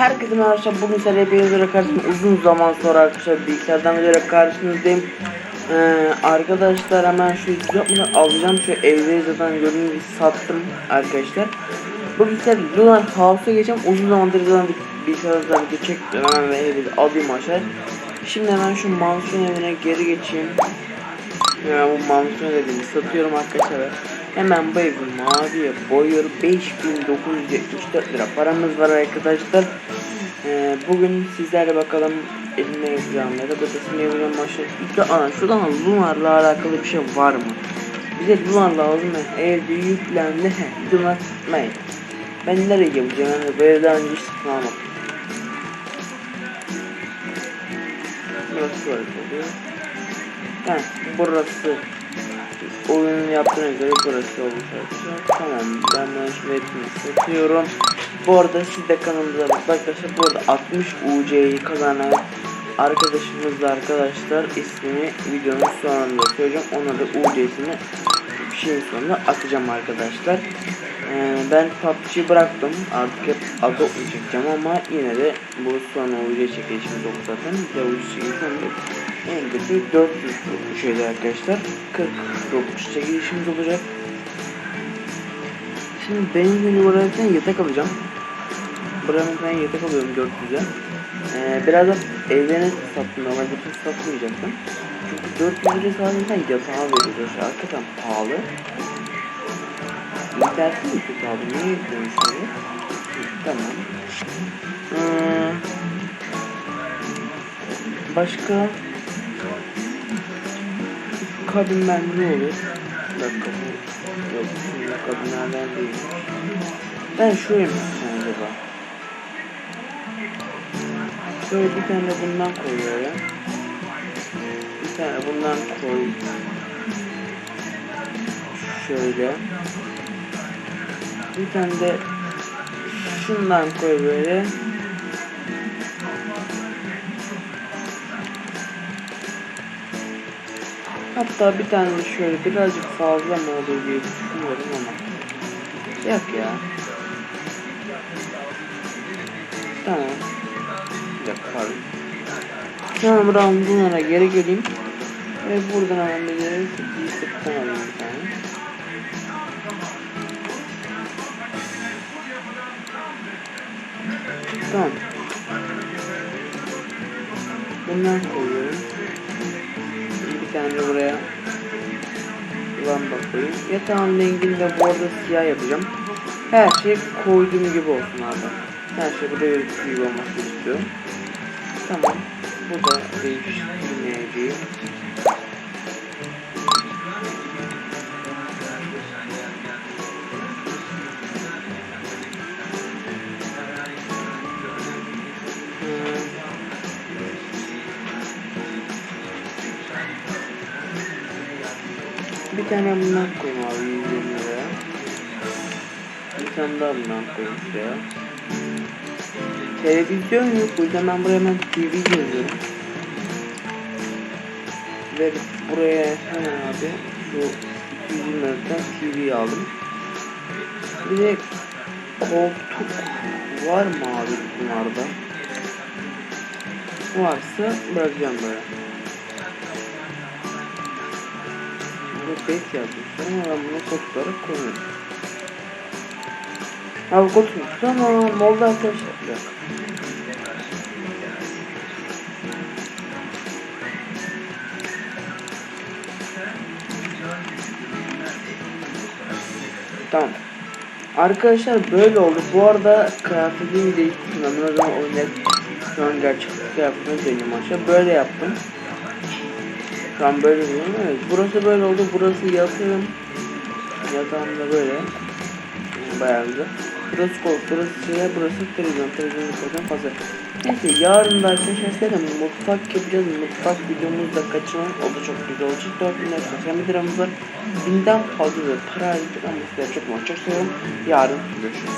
Herkese merhaba arkadaşlar. Bugün sizlerle hepiniz üzere karşınızda uzun zaman sonra arkadaşlar bilgisayardan üzere karşınızdayım. Ee, arkadaşlar hemen şu yapmadan alacağım şu evleri zaten gördüğünüz sattım arkadaşlar. Bugün sizlerle Lunar House'a geçeceğim. Uzun zamandır zaten bir- bilgisayardan video çektim. Hemen ve evi alayım aşağı. Şimdi hemen şu mansiyon evine geri geçeyim. Ya bu mansiyon evini satıyorum arkadaşlar. Hemen bu evi maviye boyuyorum. 5974 lira paramız var arkadaşlar. Ee, bugün sizlerle bakalım elimde yapacağım ya da ötesini yapacağım maçta. İlk ana şuradan Lunar'la alakalı bir şey var mı? Bize Lunar lazım mı? Evde yüklendi. He, Lunar ne? Ben nereye yapacağım? Yani bu evden önce hiç almadım. Burası böyle. Heh, burası oyunun yaptığına göre burası olmuş arkadaşlar. Tamam ben bunu şimdi hepsini satıyorum. Bu arada siz de kanalımıza arkadaşlar. Bu arada 60 UC'yi kazanan arkadaşımız da arkadaşlar ismini videonun sonunda söyleyeceğim. Ona da UC'sini bir şeyin sonunda atacağım arkadaşlar. Ee, ben PUBG bıraktım. Artık hep adı çekeceğim ama yine de bu son UC yok zaten. Bir de UC yok. En kötü 400 bu arkadaşlar. 40 robux çekilişimiz olacak. Şimdi günü buraya yatak alacağım. Buranın ben yatak alıyorum 400'e. Ee, birazdan evlerini sattım. Normalde pek satmayacaktım. Çünkü 400 lira sadece yatağı veriyoruz. Hakikaten pahalı. İnternetin mi kötü abi? Niye yapıyormuş böyle? Hı, Tamam. Ee, başka kabinler ne olur? Bir dakika bu. Yok şimdi kabinlerden değil. Ben şöyle mi yapsam acaba? Şöyle bir tane de bundan koyuyor ya. Bir tane bundan koy. Şöyle. Bir tane de şundan koy böyle. Hatta bir tane de şöyle birazcık fazla mı olur diye düşünüyorum ama. Yok ya. Tamam. Pardon. Sonra buradan bunlara geri geleyim. Ve buradan hemen bir yere bir alayım bir tane. Tamam. Bundan koyuyorum. Bir buraya lamba koyayım. Yatağın rengini de bu arada siyah yapacağım. Her şey koyduğum gibi olsun abi. Her şey burada yürütü gibi olmasını istiyorum. Tamam. Bu da değiştirmeyeceğim. Tane bundan koyayım abi 120 liraya. Bir tane daha bundan koyayım şuraya. Televizyon yok o yüzden ben buraya hemen TV yazıyorum. Ve buraya hemen abi şu 220 liradan TV aldım. Bir de koltuk var mı abi bunlarda? Varsa bırakacağım böyle. Bet yazmışlar ama ben bunu kod koyuyorum. Abi kodmuş tamam oldu arkadaşlar. Bir dakika. Tamam. Arkadaşlar böyle oldu. Bu arada kıyafetimi değiştirdim. Ben o zaman oynayıp şu an gerçek kıyafetimi deniyorum aşağı. Böyle yaptım. Şu an böyle diyorum. Evet. Burası böyle oldu. Burası yatağım. Yatağım da böyle. Bayağı güzel. Burası koltuk, burası şey, burası televizyon. Televizyon yukarıdan fazla. Neyse yarın da arkadaşlar size de mutfak yapacağız. Mutfak videomuzu da kaçırmayın. O da çok güzel olacak. 4000 lira sosyal medyalarımız var. Binden fazla da para harcayacak ama sizleri çok çok seviyorum. Yarın görüşürüz.